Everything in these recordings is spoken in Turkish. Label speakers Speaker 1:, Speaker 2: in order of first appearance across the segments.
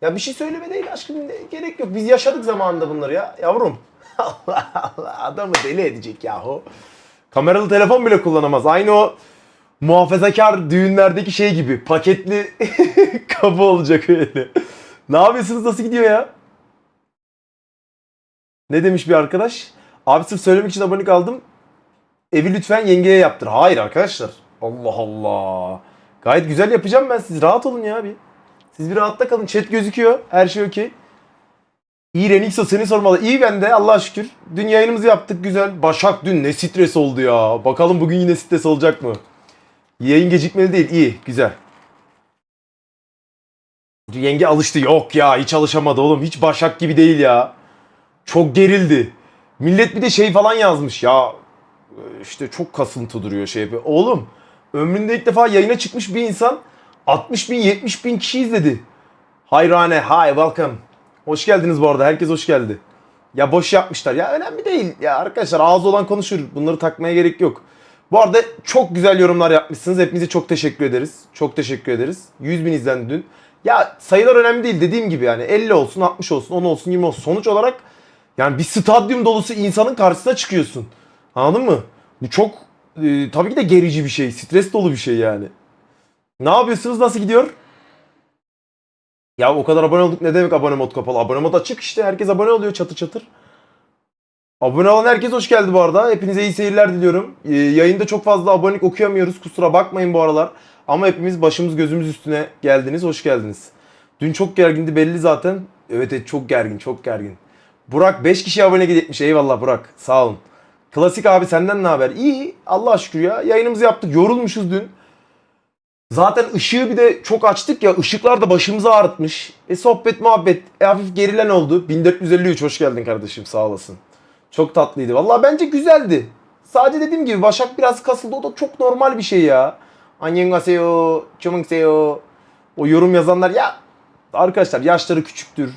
Speaker 1: Ya bir şey söyleme değil aşkım gerek yok. Biz yaşadık zamanında bunları ya yavrum. Allah Allah adamı deli edecek yahu. Kameralı telefon bile kullanamaz. Aynı o muhafazakar düğünlerdeki şey gibi. Paketli kabı olacak öyle. Ne yapıyorsunuz? Nasıl gidiyor ya? Ne demiş bir arkadaş? Abi sırf söylemek için abonelik aldım. Evi lütfen yengeye yaptır. Hayır arkadaşlar. Allah Allah. Gayet güzel yapacağım ben. Siz rahat olun ya bir. Siz bir rahatta kalın. Chat gözüküyor. Her şey okey. İyi Renixo seni sormalı. İyi ben de Allah'a şükür. Dün yayınımızı yaptık güzel. Başak dün ne stres oldu ya. Bakalım bugün yine stres olacak mı? Yayın gecikmeli değil. İyi güzel. Yenge alıştı. Yok ya hiç alışamadı oğlum. Hiç Başak gibi değil ya. Çok gerildi. Millet bir de şey falan yazmış ya. işte çok kasıntı duruyor şey. Oğlum ömründe ilk defa yayına çıkmış bir insan 60 bin 70 bin kişi izledi. Hayrane hi welcome. Hoş geldiniz bu arada herkes hoş geldi. Ya boş yapmışlar ya önemli değil. Ya arkadaşlar ağzı olan konuşur. Bunları takmaya gerek yok. Bu arada çok güzel yorumlar yapmışsınız. Hepinize çok teşekkür ederiz. Çok teşekkür ederiz. 100 bin izlendi dün. Ya sayılar önemli değil dediğim gibi yani 50 olsun 60 olsun 10 olsun 20 olsun. Sonuç olarak yani bir stadyum dolusu insanın karşısına çıkıyorsun. Anladın mı? Bu çok e, tabii ki de gerici bir şey. Stres dolu bir şey yani. Ne yapıyorsunuz? Nasıl gidiyor? Ya o kadar abone olduk ne demek abone mod kapalı? Abone mod açık işte. Herkes abone oluyor çatır çatır. Abone olan herkes hoş geldi bu arada. Hepinize iyi seyirler diliyorum. Ee, yayında çok fazla abonelik okuyamıyoruz. Kusura bakmayın bu aralar. Ama hepimiz başımız gözümüz üstüne geldiniz. Hoş geldiniz. Dün çok gergindi belli zaten. Evet evet çok gergin çok gergin. Burak 5 kişi abone etmiş. Eyvallah Burak. Sağ olun. Klasik abi senden ne haber? İyi. Allah şükür ya. Yayınımızı yaptık. Yorulmuşuz dün. Zaten ışığı bir de çok açtık ya. Işıklar da başımızı ağrıtmış. E sohbet muhabbet. E hafif gerilen oldu. 1453 hoş geldin kardeşim. Sağ olasın. Çok tatlıydı. Vallahi bence güzeldi. Sadece dediğim gibi Başak biraz kasıldı. O da çok normal bir şey ya. Annyeonghaseyo, chumungseyo. O yorum yazanlar ya arkadaşlar yaşları küçüktür.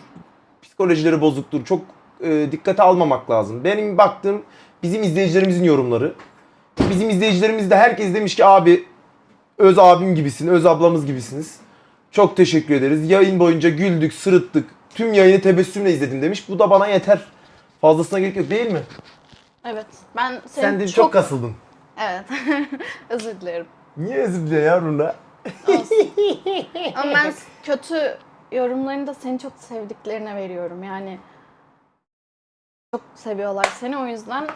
Speaker 1: Psikolojileri bozuktur. Çok e, dikkate almamak lazım. Benim baktığım bizim izleyicilerimizin yorumları. Bizim izleyicilerimiz de herkes demiş ki abi öz abim gibisin, öz ablamız gibisiniz. Çok teşekkür ederiz. Yayın boyunca güldük, sırıttık. Tüm yayını tebessümle izledim demiş. Bu da bana yeter. Fazlasına gerek yok değil mi?
Speaker 2: Evet. Ben seni
Speaker 1: Sen de çok,
Speaker 2: çok...
Speaker 1: kasıldın.
Speaker 2: Evet. Özür dilerim.
Speaker 1: Niye özür dile ya Runa?
Speaker 2: Olsun. Ama ben kötü yorumlarını da seni çok sevdiklerine veriyorum. Yani çok seviyorlar seni o yüzden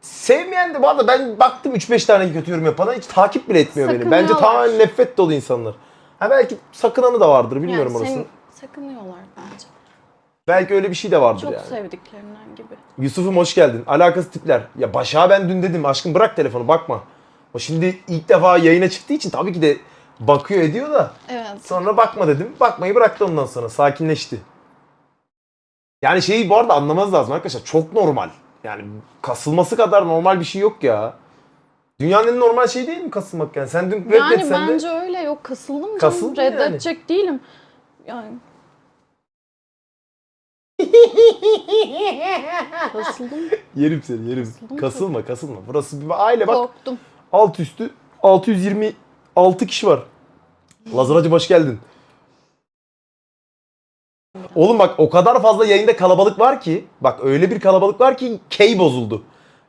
Speaker 1: Sevmeyen de arada ben baktım 3-5 tane kötü yorum yapana hiç takip bile etmiyor beni. Bence
Speaker 2: Sakınıyorlar.
Speaker 1: tamamen nefret dolu insanlar. Ha belki sakınanı da vardır bilmiyorum
Speaker 2: yani
Speaker 1: orasını.
Speaker 2: seni sakınıyorlar bence.
Speaker 1: Belki öyle bir şey de vardır
Speaker 2: Çok
Speaker 1: yani.
Speaker 2: sevdiklerinden gibi.
Speaker 1: Yusuf'um hoş geldin. Alakası tipler. Ya Başak'a ben dün dedim aşkım bırak telefonu bakma. O şimdi ilk defa yayına çıktığı için tabii ki de bakıyor ediyor da
Speaker 2: Evet.
Speaker 1: sonra bakma dedim. Bakmayı bıraktı ondan sonra sakinleşti. Yani şeyi bu arada anlamanız lazım arkadaşlar. Çok normal. Yani kasılması kadar normal bir şey yok ya. Dünyanın en normal şeyi değil mi kasılmak yani? Sen dün
Speaker 2: Yani
Speaker 1: reddetsen
Speaker 2: bence
Speaker 1: de
Speaker 2: öyle yok kasıldım canım.
Speaker 1: Kasıldın yani.
Speaker 2: Reddedecek değilim. Yani kasıldım.
Speaker 1: yerim seni yerim.
Speaker 2: Kasıldım
Speaker 1: Kasılma kasılma. Burası bir aile bak.
Speaker 2: Korktum.
Speaker 1: Alt üstü 626 kişi var. Lazaracım hoş geldin. Oğlum bak o kadar fazla yayında kalabalık var ki bak öyle bir kalabalık var ki key bozuldu.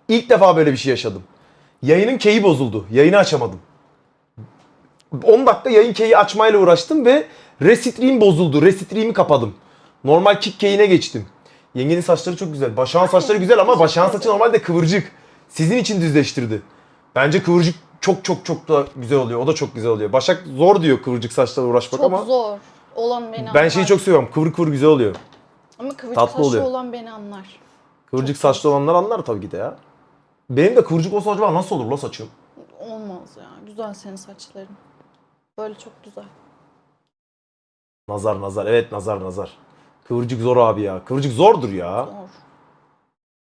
Speaker 1: İlk defa böyle bir şey yaşadım. Yayının key'i bozuldu. Yayını açamadım. 10 dakika yayın key'i açmayla uğraştım ve restream bozuldu. Restream'i kapadım. Normal kick key'ine geçtim. Yengenin saçları çok güzel. Başak'ın saçları güzel ama Başak'ın saçı normalde kıvırcık. Sizin için düzleştirdi. Bence kıvırcık çok çok çok da güzel oluyor. O da çok güzel oluyor. Başak zor diyor kıvırcık saçlarla uğraşmak
Speaker 2: Çok
Speaker 1: ama
Speaker 2: zor. Olan beni
Speaker 1: ben
Speaker 2: anlar.
Speaker 1: şeyi çok seviyorum. Kıvır kıvır güzel oluyor.
Speaker 2: Ama kıvırcık
Speaker 1: tatlı
Speaker 2: saçlı
Speaker 1: oluyor.
Speaker 2: olan beni anlar.
Speaker 1: Kıvırcık
Speaker 2: Çok
Speaker 1: saçlı olanlar anlar tabii ki de ya. Benim de kıvırcık olsa acaba nasıl olur la saçım?
Speaker 2: Olmaz ya. Güzel senin saçların. Böyle çok güzel.
Speaker 1: Nazar nazar evet nazar nazar. Kıvırcık zor abi ya. Kıvırcık zordur ya.
Speaker 2: Zor.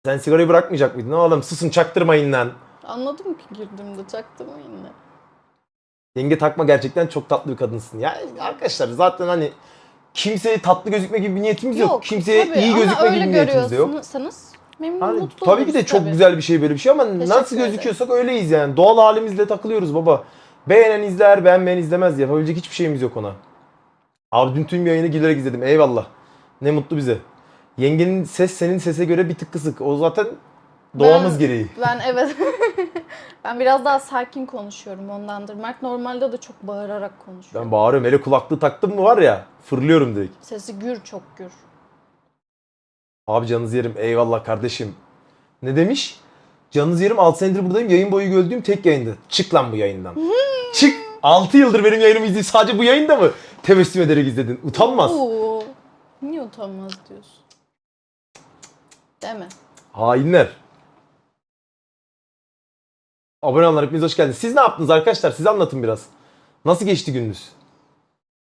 Speaker 1: Sen sigarayı bırakmayacak mıydın? Ne oğlum susun çaktırmayın lan.
Speaker 2: Anladım ki girdiğimde çaktım yine.
Speaker 1: Yenge takma gerçekten çok tatlı bir kadınsın. Ya arkadaşlar zaten hani kimseye tatlı gözükme gibi bir niyetimiz yok. Kimseye
Speaker 2: tabii
Speaker 1: iyi gözükme gibi bir niyetimiz de yok.
Speaker 2: memnun
Speaker 1: Hani
Speaker 2: mutlu
Speaker 1: tabii ki de
Speaker 2: oluruz
Speaker 1: çok
Speaker 2: tabii.
Speaker 1: güzel bir şey böyle bir şey ama nasıl
Speaker 2: ederim.
Speaker 1: gözüküyorsak öyleyiz yani. Doğal halimizle takılıyoruz baba. Beğenen izler, beğenmeyen izlemez. Yapabilecek hiçbir şeyimiz yok ona. Abi dün tüm yayını gülerek izledim. Eyvallah. Ne mutlu bize. Yengenin ses senin sese göre bir tık kısık. O zaten doğamız
Speaker 2: Ben-
Speaker 1: gereği.
Speaker 2: Ben evet. ben biraz daha sakin konuşuyorum ondandır. Mert normalde de çok bağırarak konuşuyor.
Speaker 1: Ben bağırıyorum. Hele kulaklığı taktım mı var ya fırlıyorum direkt.
Speaker 2: Sesi gür çok gür.
Speaker 1: Abi canınızı yerim. Eyvallah kardeşim. Ne demiş? Canınızı yerim 6 senedir buradayım. Yayın boyu gördüğüm tek yayında. Çık lan bu yayından. Çık. 6 yıldır benim yayınımı izliyorsun. Sadece bu yayında mı tebessüm ederek izledin? Utanmaz.
Speaker 2: Oo. Niye utanmaz diyorsun? Deme.
Speaker 1: Hainler. Abone olanlar hepiniz hoş geldiniz. Siz ne yaptınız arkadaşlar? Siz anlatın biraz. Nasıl geçti gününüz?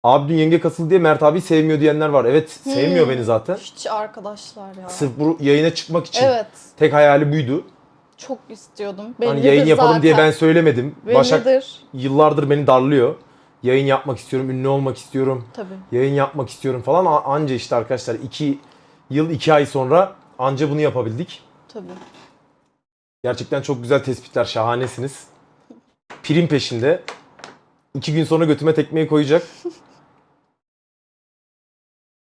Speaker 1: Abi dün yenge kasıldı diye Mert abi sevmiyor diyenler var. Evet sevmiyor
Speaker 2: Hmm.
Speaker 1: beni zaten.
Speaker 2: Hiç arkadaşlar ya.
Speaker 1: Sırf bu yayına çıkmak için.
Speaker 2: Evet.
Speaker 1: Tek hayali buydu.
Speaker 2: Çok istiyordum.
Speaker 1: Hani
Speaker 2: Bellidir
Speaker 1: yayın yapalım
Speaker 2: zaten.
Speaker 1: diye ben söylemedim. Başak
Speaker 2: Bellidir.
Speaker 1: yıllardır beni darlıyor. Yayın yapmak istiyorum, ünlü olmak istiyorum.
Speaker 2: Tabii.
Speaker 1: Yayın yapmak istiyorum falan. Anca işte arkadaşlar 2 yıl 2 ay sonra anca bunu yapabildik.
Speaker 2: Tabii.
Speaker 1: Gerçekten çok güzel tespitler, şahanesiniz. Prim peşinde. İki gün sonra götüme tekmeyi koyacak.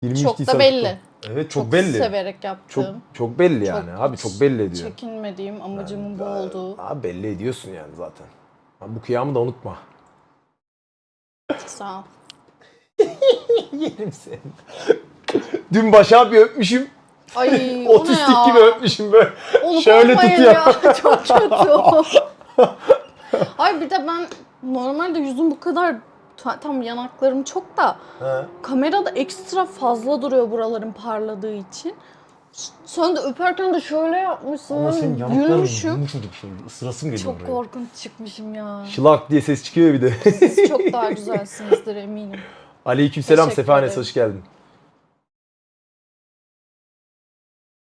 Speaker 1: 23
Speaker 2: Çok da
Speaker 1: Nisan
Speaker 2: belli.
Speaker 1: kutlu. Evet çok, belli.
Speaker 2: severek yaptığım.
Speaker 1: Çok çok belli yani.
Speaker 2: Çok
Speaker 1: Abi çok belli ediyor.
Speaker 2: Çekinmediğim amacımın bu olduğu.
Speaker 1: Abi belli ediyorsun yani zaten. Abi bu kıyamı da unutma.
Speaker 2: Sağ ol.
Speaker 1: Yerim seni. Dün Başak'ı bir öpmüşüm.
Speaker 2: Ay o ne
Speaker 1: Otistik
Speaker 2: ya?
Speaker 1: gibi öpmüşüm böyle.
Speaker 2: Onu
Speaker 1: Şöyle
Speaker 2: koymayın
Speaker 1: tutuyor.
Speaker 2: Ya. Çok kötü. Ay bir de ben normalde yüzüm bu kadar ta- tam yanaklarım çok da
Speaker 1: He.
Speaker 2: kamerada ekstra fazla duruyor buralarım parladığı için. Sen de öperken de şöyle yapmışsın.
Speaker 1: Ama senin yanakların yumuşacık şöyle. Isırasım geliyor
Speaker 2: Çok
Speaker 1: buraya.
Speaker 2: korkunç çıkmışım ya.
Speaker 1: Şılak diye ses çıkıyor bir de.
Speaker 2: Siz çok daha güzelsinizdir eminim.
Speaker 1: Aleykümselam
Speaker 2: Teşekkür
Speaker 1: Sefanes
Speaker 2: ederim.
Speaker 1: hoş geldin.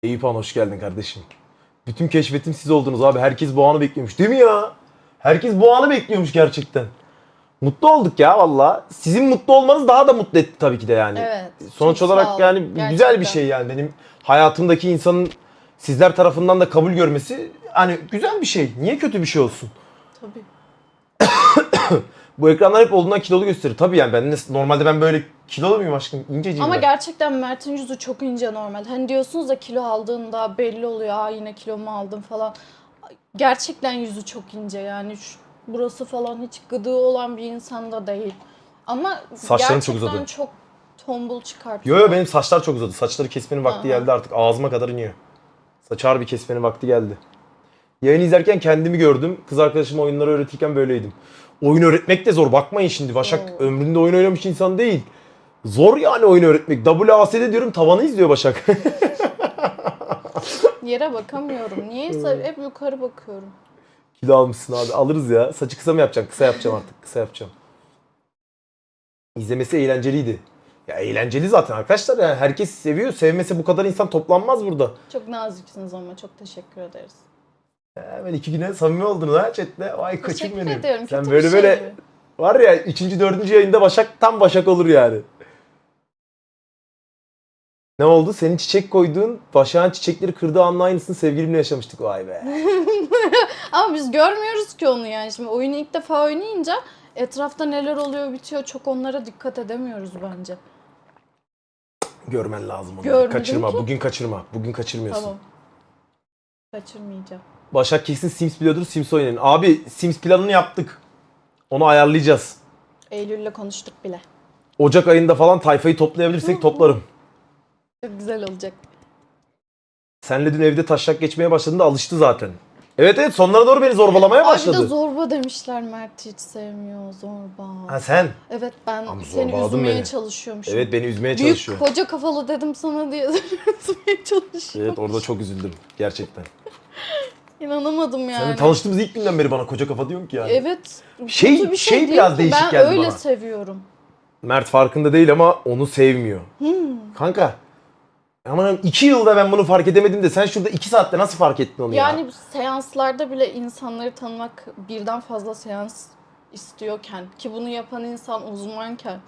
Speaker 1: Eyüp Han hoş geldin kardeşim. Bütün keşfetim siz oldunuz abi. Herkes bu anı bekliyormuş değil mi ya? Herkes bu anı bekliyormuş gerçekten. Mutlu olduk ya valla. Sizin mutlu olmanız daha da mutlu etti tabii ki de yani.
Speaker 2: Evet.
Speaker 1: Sonuç
Speaker 2: çok sağ
Speaker 1: olarak
Speaker 2: olun.
Speaker 1: yani güzel
Speaker 2: Gerçekten.
Speaker 1: bir şey yani. Benim hayatımdaki insanın sizler tarafından da kabul görmesi hani güzel bir şey. Niye kötü bir şey olsun?
Speaker 2: Tabii.
Speaker 1: Bu ekranlar hep olduğundan kilolu gösterir. Tabii yani ben de, normalde ben böyle kilolu muyum aşkım? İnceciyim
Speaker 2: Ama
Speaker 1: ben.
Speaker 2: gerçekten Mert'in yüzü çok ince normal. Hani diyorsunuz da kilo aldığında belli oluyor. Aa yine kilomu aldım falan. Gerçekten yüzü çok ince yani. Şu, burası falan hiç gıdığı olan bir insan da değil. Ama
Speaker 1: Saçlarım çok
Speaker 2: gerçekten
Speaker 1: uzadı.
Speaker 2: çok tombul çıkartıyor.
Speaker 1: Yo yo benim saçlar çok uzadı. Saçları kesmenin vakti
Speaker 2: Aha.
Speaker 1: geldi artık. Ağzıma kadar iniyor. Saç harbi kesmenin vakti geldi. Yayın izlerken kendimi gördüm. Kız arkadaşıma oyunları öğretirken böyleydim. Oyun öğretmek de zor. Bakmayın şimdi. Başak
Speaker 2: Oo.
Speaker 1: ömründe oyun oynamış insan değil. Zor yani oyun öğretmek. WASD diyorum tavanı izliyor Başak.
Speaker 2: Yere bakamıyorum. Niyeyse hep yukarı bakıyorum.
Speaker 1: Kilo almışsın abi. Alırız ya. Saçı kısa mı yapacaksın? Kısa yapacağım artık. Kısa yapacağım. İzlemesi eğlenceliydi. Ya eğlenceli zaten arkadaşlar yani herkes seviyor. Sevmese bu kadar insan toplanmaz burada.
Speaker 2: Çok naziksiniz ama çok teşekkür ederiz.
Speaker 1: Hemen iki güne samimi oldunuz ha chatle. Vay
Speaker 2: Teşekkür
Speaker 1: benim.
Speaker 2: ediyorum.
Speaker 1: Sen
Speaker 2: Kötü
Speaker 1: böyle
Speaker 2: şey
Speaker 1: böyle
Speaker 2: mi?
Speaker 1: var ya üçüncü dördüncü yayında Başak tam Başak olur yani. Ne oldu? Senin çiçek koyduğun Başak'ın çiçekleri kırdığı anla aynısını sevgilimle yaşamıştık. Vay be.
Speaker 2: Ama biz görmüyoruz ki onu yani. Şimdi oyunu ilk defa oynayınca etrafta neler oluyor bitiyor çok onlara dikkat edemiyoruz bence.
Speaker 1: Görmen lazım onu.
Speaker 2: Görmedim
Speaker 1: kaçırma.
Speaker 2: ki.
Speaker 1: Bugün kaçırma. Bugün kaçırmıyorsun.
Speaker 2: Tamam. Kaçırmayacağım.
Speaker 1: Başak kesin Sims biliyordur. Sims oynayın. Abi Sims planını yaptık. Onu ayarlayacağız.
Speaker 2: Eylül'le konuştuk bile.
Speaker 1: Ocak ayında falan tayfayı toplayabilirsek toplarım.
Speaker 2: Çok güzel olacak.
Speaker 1: Senle dün evde taşak geçmeye başladığında alıştı zaten. Evet evet sonlara doğru beni zorbalamaya başladı.
Speaker 2: de zorba demişler Mert hiç sevmiyor zorba.
Speaker 1: Ha sen?
Speaker 2: Evet ben
Speaker 1: Ama
Speaker 2: seni
Speaker 1: zorbaladın
Speaker 2: üzmeye
Speaker 1: beni.
Speaker 2: çalışıyormuşum.
Speaker 1: Evet beni üzmeye
Speaker 2: Büyük
Speaker 1: çalışıyor.
Speaker 2: koca kafalı dedim sana diye üzmeye çalışıyorum.
Speaker 1: Evet orada çok üzüldüm gerçekten.
Speaker 2: İnanamadım yani.
Speaker 1: Sen tanıştığımız ilk günden beri bana koca kafa diyorsun ki yani.
Speaker 2: Evet.
Speaker 1: Şey-
Speaker 2: kötü bir
Speaker 1: şey
Speaker 2: değil
Speaker 1: biraz
Speaker 2: ki.
Speaker 1: değişik
Speaker 2: ben
Speaker 1: geldi
Speaker 2: öyle
Speaker 1: bana.
Speaker 2: seviyorum.
Speaker 1: Mert farkında değil ama onu sevmiyor.
Speaker 2: Hmm.
Speaker 1: Kanka. Ama iki yılda ben bunu fark edemedim de sen şurada iki saatte nasıl fark ettin onu ya?
Speaker 2: Yani seanslarda bile insanları tanımak birden fazla seans istiyorken ki bunu yapan insan uzmanken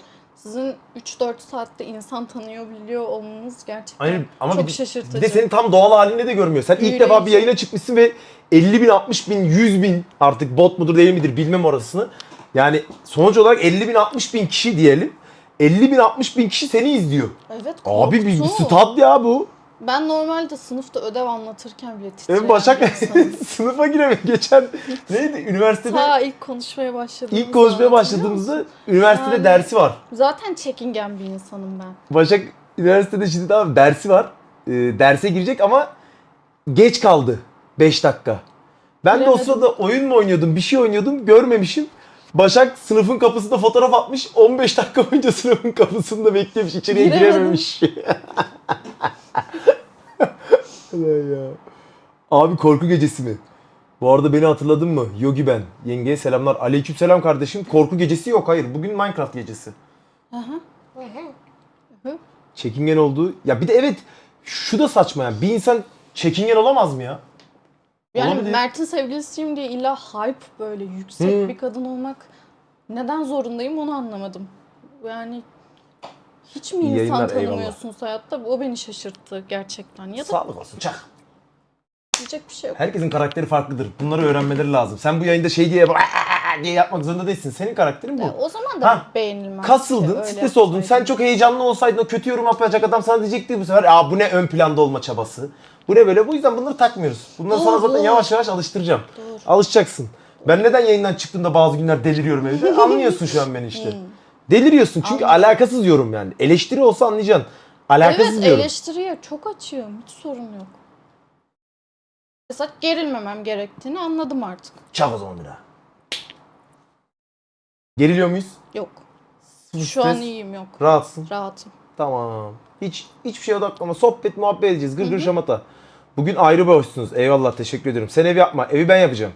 Speaker 2: sizin 3-4 saatte insan tanıyor biliyor olmanız gerçekten
Speaker 1: Hayır, ama
Speaker 2: çok
Speaker 1: bir,
Speaker 2: şaşırtıcı.
Speaker 1: bir de seni tam doğal halinde de görmüyor. Sen ilk
Speaker 2: Büyüleyici.
Speaker 1: defa bir yayına çıkmışsın ve 50 bin, 60 bin, 100 bin artık bot mudur değil midir bilmem orasını. Yani sonuç olarak 50 bin, 60 bin kişi diyelim. 50 bin 60 bin kişi seni izliyor.
Speaker 2: Evet
Speaker 1: Abi bir, bir stat ya bu.
Speaker 2: Ben normalde sınıfta ödev anlatırken bile
Speaker 1: Evet, Başak sınıfa giremiyor. Geçen neydi? Üniversitede
Speaker 2: Ta ilk konuşmaya başladığımız
Speaker 1: ilk konuşmaya başladığımızda üniversitede
Speaker 2: Yani-
Speaker 1: dersi var.
Speaker 2: Zaten çekingen bir insanım ben.
Speaker 1: Başak üniversitede şimdi tamam dersi var. Ee, derse girecek ama geç kaldı. 5 dakika. Ben de o sırada oyun mu oynuyordum, bir şey oynuyordum, görmemişim. Başak sınıfın kapısında fotoğraf atmış. 15 dakika boyunca sınıfın kapısında beklemiş. içeriye
Speaker 2: Giremedim.
Speaker 1: girememiş. Ulan ya. Abi korku gecesi mi? Bu arada beni hatırladın mı? Yogi ben. Yengeye selamlar. Aleyküm selam kardeşim. Korku gecesi yok hayır. Bugün Minecraft gecesi.
Speaker 2: Aha.
Speaker 1: Çekingen olduğu. Ya bir de evet şu da saçma ya. Bir insan çekingen olamaz mı ya?
Speaker 2: Yani
Speaker 1: Olabilir.
Speaker 2: Mert'in sevgilisiyim diye illa hype böyle yüksek
Speaker 1: Hı.
Speaker 2: bir kadın olmak neden zorundayım onu anlamadım. Yani hiç mi
Speaker 1: İyi
Speaker 2: insan
Speaker 1: yayınlar,
Speaker 2: tanımıyorsunuz hayatta? O beni şaşırttı gerçekten. Ya da
Speaker 1: Sağlık olsun çak.
Speaker 2: diyecek bir şey yok.
Speaker 1: Herkesin karakteri farklıdır. Bunları öğrenmeleri lazım. Sen bu yayında şey diye "Aa!" Diye yapmak zorunda değilsin. Senin karakterin bu.
Speaker 2: Ya o zaman da
Speaker 1: Ha,
Speaker 2: beğenilmez.
Speaker 1: Kasıldın,
Speaker 2: öyle
Speaker 1: stres oldun. Sen çok heyecanlı olsaydın o kötü yorum yapacak adam sana diyecekti bu sefer. Aa bu ne ön planda olma çabası. Bu ne böyle? Bu yüzden bunları takmıyoruz. Bunları sana
Speaker 2: Doğru,
Speaker 1: zaten
Speaker 2: doğru.
Speaker 1: yavaş yavaş alıştıracağım.
Speaker 2: Doğru.
Speaker 1: Alışacaksın. Ben neden yayından çıktığımda bazı günler deliriyorum evde? Anlıyorsun şu an beni işte.
Speaker 2: Hmm.
Speaker 1: Deliriyorsun çünkü
Speaker 2: Anladım.
Speaker 1: alakasız yorum yani. Eleştiri olsa anlayacaksın. Alakasız
Speaker 2: Evet
Speaker 1: diyorum.
Speaker 2: eleştiriye çok açığım. Hiç sorun yok. Mesela gerilmemem gerektiğini anladım artık.
Speaker 1: Çak o zaman bir daha. Geriliyor muyuz?
Speaker 2: Yok.
Speaker 1: Stres,
Speaker 2: Şu an iyiyim yok.
Speaker 1: Rahatsın.
Speaker 2: Rahatım.
Speaker 1: Tamam. Hiç hiçbir şeye odaklama. Sohbet muhabbet edeceğiz. Gırgır şamata. Bugün ayrı boşsunuz. Eyvallah teşekkür ederim. Sen ev yapma. Evi ben yapacağım.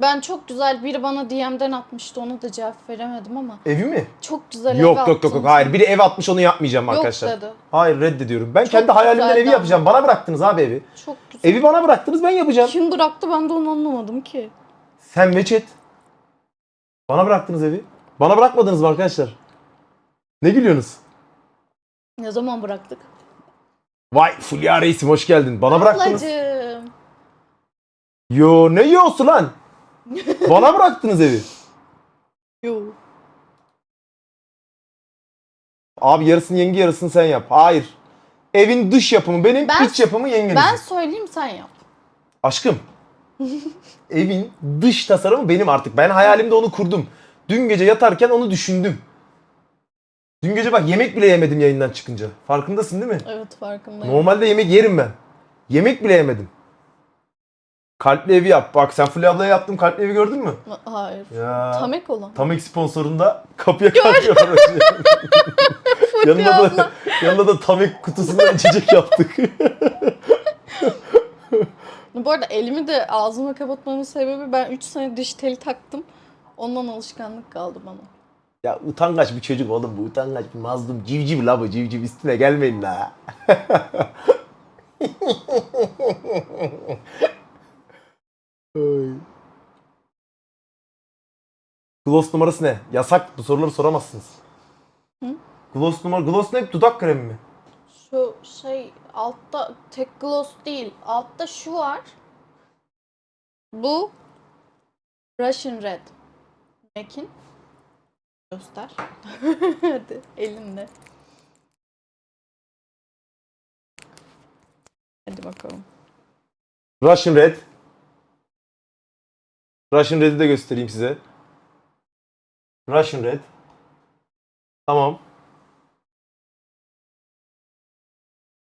Speaker 2: Ben çok güzel biri bana DM'den atmıştı ona da cevap veremedim ama
Speaker 1: Evi mi?
Speaker 2: çok güzel
Speaker 1: Yok
Speaker 2: eve
Speaker 1: yok yok yok.
Speaker 2: attın.
Speaker 1: Hayır. Biri ev atmış onu yapmayacağım
Speaker 2: Yok
Speaker 1: arkadaşlar.
Speaker 2: dedi.
Speaker 1: Hayır reddediyorum. Ben kendi hayalimden
Speaker 2: güzeldi
Speaker 1: evi
Speaker 2: ama.
Speaker 1: yapacağım. Bana bıraktınız abi evi.
Speaker 2: Çok güzel.
Speaker 1: Evi bana bıraktınız ben yapacağım.
Speaker 2: Kim bıraktı ben de onu anlamadım ki.
Speaker 1: Sen ve chat. Bana bıraktınız evi. Bana bırakmadınız mı arkadaşlar? Ne gülüyorsunuz?
Speaker 2: Ne zaman bıraktık?
Speaker 1: Vay Fulya Reisim hoş geldin. Bana bıraktınız.
Speaker 2: Ablacığım.
Speaker 1: Yo ne yiyorsun lan? Bana bıraktınız evi.
Speaker 2: Yo.
Speaker 1: Abi yarısını yenge yarısını sen yap. Hayır. Evin dış yapımı benim,
Speaker 2: Ben-
Speaker 1: iç yapımı yengenin.
Speaker 2: Ben söyleyeyim sen yap.
Speaker 1: Aşkım. evin dış tasarımı benim artık. Ben hayalimde onu kurdum. Dün gece yatarken onu düşündüm. Dün gece bak yemek bile yemedim yayından çıkınca. Farkındasın değil mi?
Speaker 2: Evet farkındayım.
Speaker 1: Normalde yemek yerim ben. Yemek bile yemedim. Kalpli evi yap. Bak sen Fulya ablaya yaptım kalpli evi gördün mü?
Speaker 2: Hayır.
Speaker 1: Ya.
Speaker 2: Tamek olan.
Speaker 1: Tamek sponsorunda kapıya kalkıyorlar. yanında da, yanında da Tamek kutusundan içecek yaptık.
Speaker 2: Bu arada elimi de ağzıma kapatmamın sebebi ben 3 sene diş teli taktım. Ondan alışkanlık kaldı bana.
Speaker 1: ya utangaç bir çocuk oğlum bu utangaç bir mazlum civciv la bu civciv üstüne gelmeyin la. Gloss numarası ne? Yasak bu soruları soramazsınız.
Speaker 2: Hı?
Speaker 1: Gloss numara Gloss ne? Dudak kremi mi?
Speaker 2: Şu şey altta tek gloss değil. Altta şu var. Bu Russian Red. Mac'in. Göster. Hadi elinde. Hadi bakalım.
Speaker 1: Russian Red. Russian Red'i de göstereyim size. Russian Red. Tamam.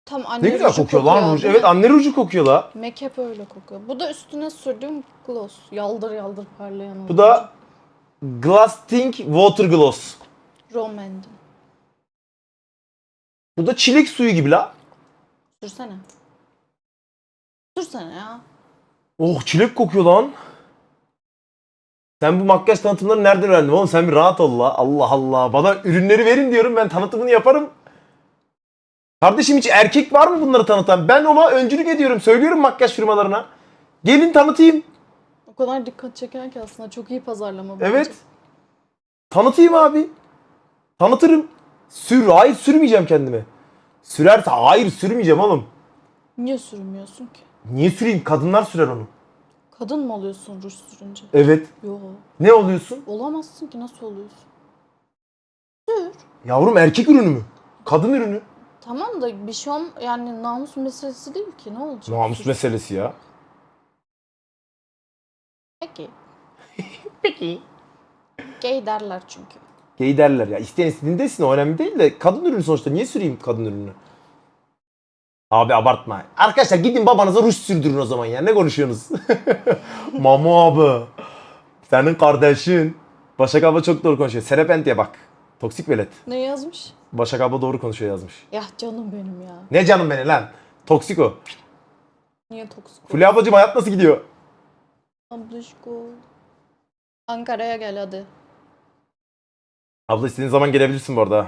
Speaker 2: Tam anne
Speaker 1: Ne güzel
Speaker 2: ruju
Speaker 1: kokuyor lan ruj. Evet anne ruju kokuyor la.
Speaker 2: Mac hep öyle kokuyor. Bu da üstüne sürdüğüm gloss. Yaldır yaldır parlayan.
Speaker 1: Bu da Glasting Water Gloss.
Speaker 2: Roman'dı.
Speaker 1: Bu da çilek suyu gibi la.
Speaker 2: Sürsene. Sürsene ya.
Speaker 1: Oh çilek kokuyor lan. Sen bu makyaj tanıtımlarını nereden öğrendin oğlum? Sen bir rahat ol la. Allah Allah. Bana ürünleri verin diyorum ben tanıtımını yaparım. Kardeşim hiç erkek var mı bunları tanıtan? Ben ona öncülük ediyorum. Söylüyorum makyaj firmalarına. Gelin tanıtayım.
Speaker 2: O kadar dikkat çeker ki aslında çok iyi pazarlama. bence.
Speaker 1: Evet. Tanıtayım abi. Tanıtırım. Sür. Hayır sürmeyeceğim kendime. Sürerse hayır sürmeyeceğim oğlum.
Speaker 2: Niye sürmüyorsun ki?
Speaker 1: Niye süreyim? Kadınlar sürer onu.
Speaker 2: Kadın mı oluyorsun ruj sürünce?
Speaker 1: Evet.
Speaker 2: Yo.
Speaker 1: Ne oluyorsun?
Speaker 2: Olamazsın ki nasıl oluyorsun?
Speaker 1: Yavrum erkek ürünü mü? Kadın ürünü.
Speaker 2: Tamam da bir şey olm yani namus meselesi değil ki ne olacak?
Speaker 1: Namus meselesi ya.
Speaker 2: Peki.
Speaker 1: Peki.
Speaker 2: Gay derler çünkü.
Speaker 1: Gay derler ya. İsteyen istediğin desin o önemli değil de kadın ürünü sonuçta. Niye süreyim kadın ürünü? Abi abartma. Arkadaşlar gidin babanıza ruj sürdürün o zaman ya. Ne konuşuyorsunuz? Mamo abi. Senin kardeşin. Başak abla çok doğru konuşuyor. Serepentiye bak. Toksik velet.
Speaker 2: Ne yazmış?
Speaker 1: Başak abla doğru konuşuyor yazmış.
Speaker 2: Ya canım benim ya.
Speaker 1: Ne canım beni lan? Toksik o.
Speaker 2: Niye toksik?
Speaker 1: Fulya ablacığım hayat nasıl gidiyor?
Speaker 2: Abluşko. Ankara'ya gel hadi.
Speaker 1: Abla istediğin zaman gelebilirsin bu arada.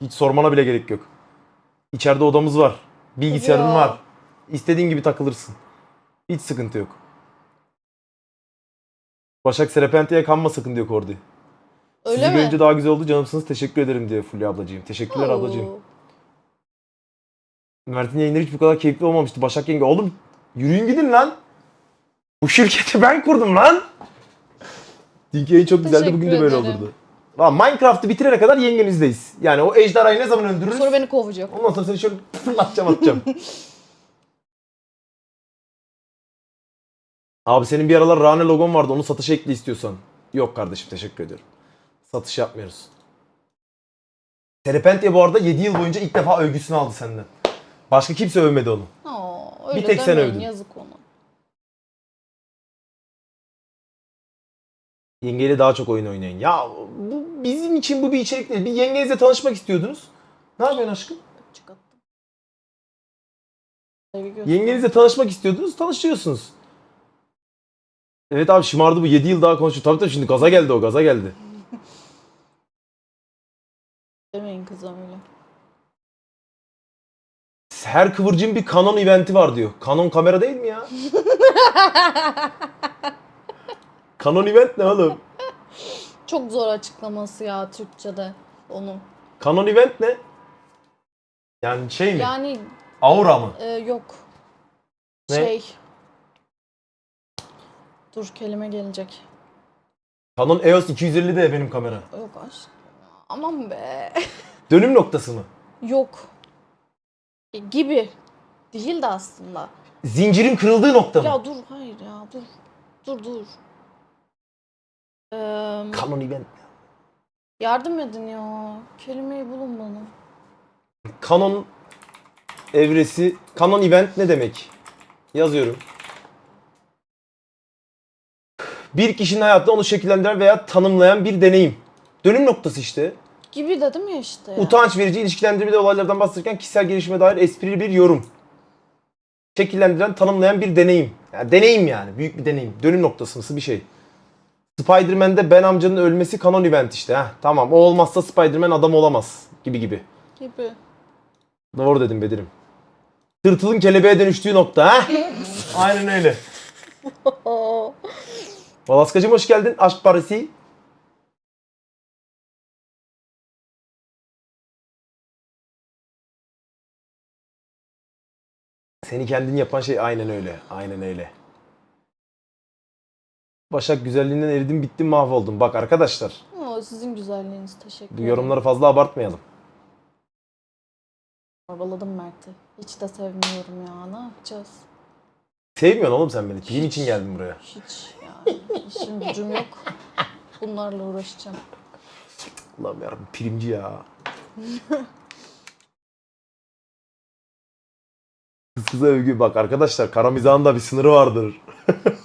Speaker 1: Hiç sormana bile gerek yok. İçeride odamız var. Bilgisayarın
Speaker 2: Ya.
Speaker 1: var. İstediğin gibi takılırsın. Hiç sıkıntı yok. Başak Serepenti'ye kanma sakın diyor Kordi.
Speaker 2: Öyle
Speaker 1: Sizi
Speaker 2: mi?
Speaker 1: görünce daha güzel oldu canımsınız. Teşekkür ederim diyor Fulya ablacığım. Teşekkürler
Speaker 2: Oo.
Speaker 1: ablacığım. Mert'in yayınları hiç bu kadar keyifli olmamıştı. Başak yenge oğlum yürüyün gidin lan. Bu şirketi ben kurdum lan. Yayın çok güzeldi. Bugün de böyle
Speaker 2: ederim.
Speaker 1: olurdu. Lan Minecraft'ı bitirene kadar yengenizdeyiz. Yani o ejderhayı ne zaman öldürürüz?
Speaker 2: Sonra beni kovacak.
Speaker 1: Ondan sonra seni şöyle atacağım atacağım. Abi senin bir aralar Rane logon vardı onu satışa ekle istiyorsan. Yok kardeşim teşekkür ederim. Satış yapmıyoruz. Serpentiye bu arada 7 yıl boyunca ilk defa övgüsünü aldı senden. Başka kimse övmedi onu.
Speaker 2: Aa, öyle
Speaker 1: Bir tek sen övdün.
Speaker 2: Yazık ona.
Speaker 1: Yengeyle daha çok oyun oynayın. Ya bu bizim için bu bir içerik değil. Bir yengenizle tanışmak istiyordunuz. Ne yapıyorsun aşkım?
Speaker 2: Öpücük attım. Sevgi göster.
Speaker 1: Yengenizle tanışmak istiyordunuz, tanışıyorsunuz. Evet abi şımardı bu 7 yıl daha konuşuyor. Tabii tabii şimdi gaza geldi o gaza geldi.
Speaker 2: Demeyin kıza öyle.
Speaker 1: Her kıvırcığın bir Canon eventi var diyor. Canon kamera değil mi ya? Canon event ne oğlum?
Speaker 2: Çok zor açıklaması ya Türkçe'de onun.
Speaker 1: Canon event ne? Yani şey mi?
Speaker 2: Yani
Speaker 1: Aura mı?
Speaker 2: e, yok.
Speaker 1: Ne?
Speaker 2: Şey. Dur kelime gelecek.
Speaker 1: Canon EOS 250 de benim kamera.
Speaker 2: Yok aşk. Aman be.
Speaker 1: Dönüm noktası mı?
Speaker 2: Yok. E, gibi. Değil de aslında.
Speaker 1: Zincirin kırıldığı nokta mı?
Speaker 2: Ya dur hayır ya dur. Dur dur. Ee,
Speaker 1: Canon event.
Speaker 2: yardım edin ya. Kelimeyi bulun bana.
Speaker 1: Canon evresi, Canon event ne demek? Yazıyorum. Bir kişinin hayatında onu şekillendiren veya tanımlayan bir deneyim. Dönüm noktası işte.
Speaker 2: Gibi dedim ya işte.
Speaker 1: Utanç verici ilişkilendirmede olaylardan bahsederken kişisel gelişime dair esprili bir yorum. Şekillendiren, tanımlayan bir deneyim. Yani deneyim yani. Büyük bir deneyim. Dönüm noktasımsı bir şey. Spider-Man'de Ben amcanın ölmesi canon event işte. Heh, tamam o olmazsa Spider-Man adam olamaz. Gibi gibi.
Speaker 2: Gibi.
Speaker 1: Doğru dedim Bedir'im. Tırtılın kelebeğe dönüştüğü nokta ha? Aynen öyle. Valaskacım hoş geldin. Aşk Parisi. Seni kendin yapan şey aynen öyle. Aynen öyle. Başak güzelliğinden eridim bittim mahvoldum. Bak arkadaşlar
Speaker 2: Oo, sizin güzelliğiniz teşekkür
Speaker 1: bu
Speaker 2: ederim.
Speaker 1: yorumları fazla abartmayalım.
Speaker 2: Zorbaladım Mert'i. Hiç de sevmiyorum ya. Ne yapacağız?
Speaker 1: Sevmiyorsun oğlum sen beni. Film için geldim buraya.
Speaker 2: Hiç yani. İşim gücüm yok. Bunlarla uğraşacağım.
Speaker 1: Allah'ım yarabbim primci ya. Kız kıza övgü. Bak arkadaşlar kara mizahın da bir sınırı vardır.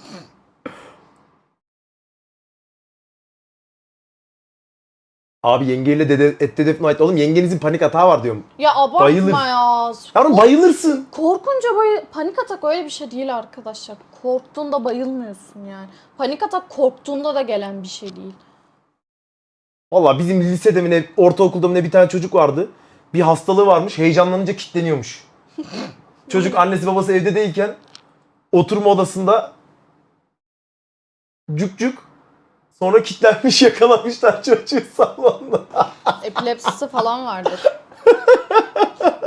Speaker 1: Abi yengeyle dede, et dedef night. Oğlum yengenizin panik hatağı var diyorum.
Speaker 2: Ya abartma
Speaker 1: Bayılır.
Speaker 2: ya.
Speaker 1: Yavrum bayılırsın.
Speaker 2: Korkunca bay panik atak öyle bir şey değil arkadaşlar. Korktuğunda bayılmıyorsun yani. Panik atak korktuğunda da gelen bir şey değil.
Speaker 1: Valla bizim lisede mi ne, ortaokulda mı ne bir tane çocuk vardı. Bir hastalığı varmış. Heyecanlanınca kitleniyormuş. çocuk annesi babası evde değilken oturma odasında cuk cuk sonra kitlenmiş yakalamışlar çocuğu salonda.
Speaker 2: Epilepsisi falan vardır.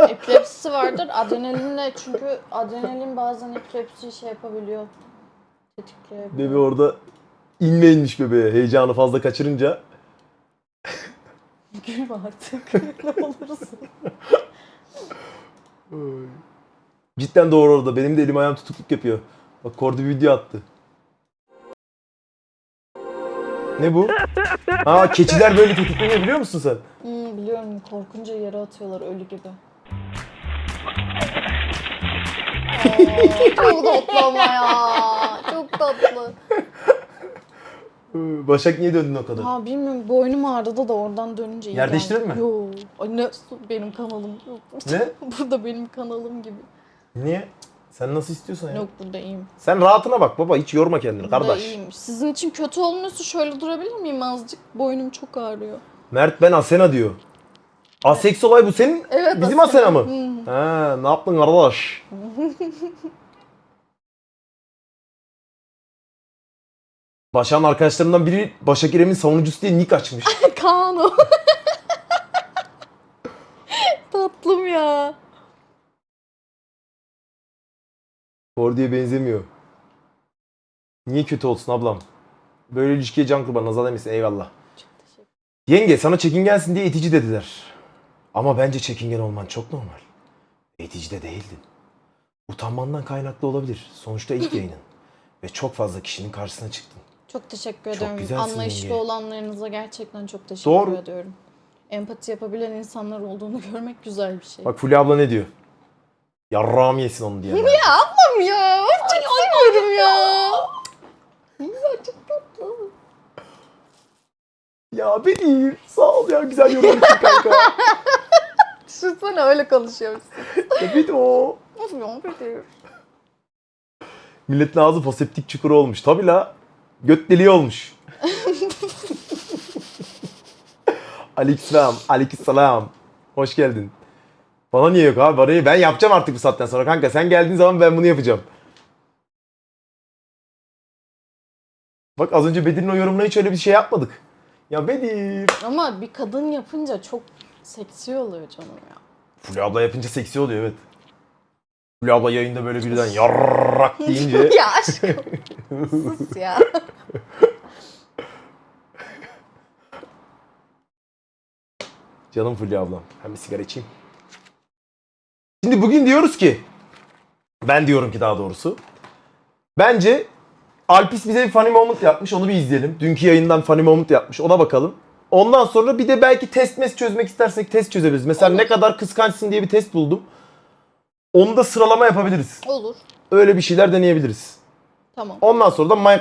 Speaker 2: Epilepsisi vardır. Adrenalinle çünkü adrenalin bazen epilepsi şey yapabiliyor. Tetikleyebiliyor.
Speaker 1: Bebe orada inme inmiş bebeğe heyecanı fazla kaçırınca.
Speaker 2: Gülme artık. ne olursun.
Speaker 1: Cidden doğru orada. Benim de elim ayağım tutukluk yapıyor. Bak Kordi bir video attı. Ne bu? Aa keçiler böyle tetikleniyor biliyor musun sen?
Speaker 2: Hmm, biliyorum korkunca yere atıyorlar ölü gibi. Aa, çok tatlı ama ya. Çok tatlı.
Speaker 1: Ee, Başak niye döndün o kadar?
Speaker 2: Ha bilmiyorum boynum ağrıdı da oradan dönünce iyi
Speaker 1: Yer
Speaker 2: geldi.
Speaker 1: mi?
Speaker 2: Yo. Ay ne benim kanalım. Yok.
Speaker 1: Ne?
Speaker 2: Burada benim kanalım gibi.
Speaker 1: Niye? Sen nasıl istiyorsan ya.
Speaker 2: Yok burada iyiyim.
Speaker 1: Sen rahatına bak baba hiç yorma kendini
Speaker 2: Burada
Speaker 1: kardeş.
Speaker 2: iyiyim. Sizin için kötü olmuyorsa şöyle durabilir miyim azıcık? Boynum çok ağrıyor.
Speaker 1: Mert ben Asena diyor. Aseks olay bu senin
Speaker 2: Evet,
Speaker 1: bizim
Speaker 2: Asena.
Speaker 1: Asena mı? Ha, ne yaptın kardeş? Başak'ın arkadaşlarından biri Başak İrem'in savunucusu diye nick açmış.
Speaker 2: Kaan o. Tatlım ya.
Speaker 1: Kordi'ye benzemiyor. Niye kötü olsun ablam? Böyle ilişkiye can kurban nazar demesin eyvallah.
Speaker 2: Çok teşekkür
Speaker 1: Yenge sana çekingensin diye itici dediler. Ama bence çekingen olman çok normal. İtici de değildin. Utanmandan kaynaklı olabilir. Sonuçta ilk yayının. Ve çok fazla kişinin karşısına çıktın.
Speaker 2: Çok teşekkür
Speaker 1: Çok
Speaker 2: ederim.
Speaker 1: güzelsin
Speaker 2: Anlayışlı
Speaker 1: yenge.
Speaker 2: olanlarınıza gerçekten çok teşekkür
Speaker 1: Doğru.
Speaker 2: ediyorum. Empati yapabilen insanlar olduğunu görmek güzel bir şey.
Speaker 1: Bak Fulya abla ne diyor? Yarrağım yesin onu diye.
Speaker 2: Ablam ya. Çok seviyorum ya. Ya çok tatlı.
Speaker 1: ya Bedir sağ ol ya güzel yorum için kanka.
Speaker 2: Düşünsene öyle konuşuyorsun.
Speaker 1: ya Bedir o.
Speaker 2: Of ya Bedir.
Speaker 1: Milletin ağzı foseptik çukuru olmuş. Tabi la. Göt deliği olmuş. Aleykümselam. Aleykümselam. Hoş geldin. Bana niye yok abi? Niye? Ben yapacağım artık bu saatten sonra kanka. Sen geldiğin zaman ben bunu yapacağım. Bak az önce Bedir'in o yorumuna hiç öyle bir şey yapmadık. Ya Bedir.
Speaker 2: Ama bir kadın yapınca çok seksi oluyor canım ya.
Speaker 1: Fulya abla yapınca seksi oluyor evet. Fulya abla yayında böyle birden yarrak deyince.
Speaker 2: ya aşkım. Sus ya.
Speaker 1: Canım Fulya ablam. Hem bir sigara içeyim. Şimdi bugün diyoruz ki ben diyorum ki daha doğrusu. Bence Alpis bize bir funny moment yapmış. Onu bir izleyelim. Dünkü yayından funny moment yapmış. Ona bakalım. Ondan sonra bir de belki test mes çözmek istersek test çözebiliriz. Mesela
Speaker 2: Olur.
Speaker 1: ne kadar kıskançsın diye bir test buldum. Onu da sıralama yapabiliriz.
Speaker 2: Olur.
Speaker 1: Öyle bir şeyler deneyebiliriz.
Speaker 2: Tamam.
Speaker 1: Ondan sonra da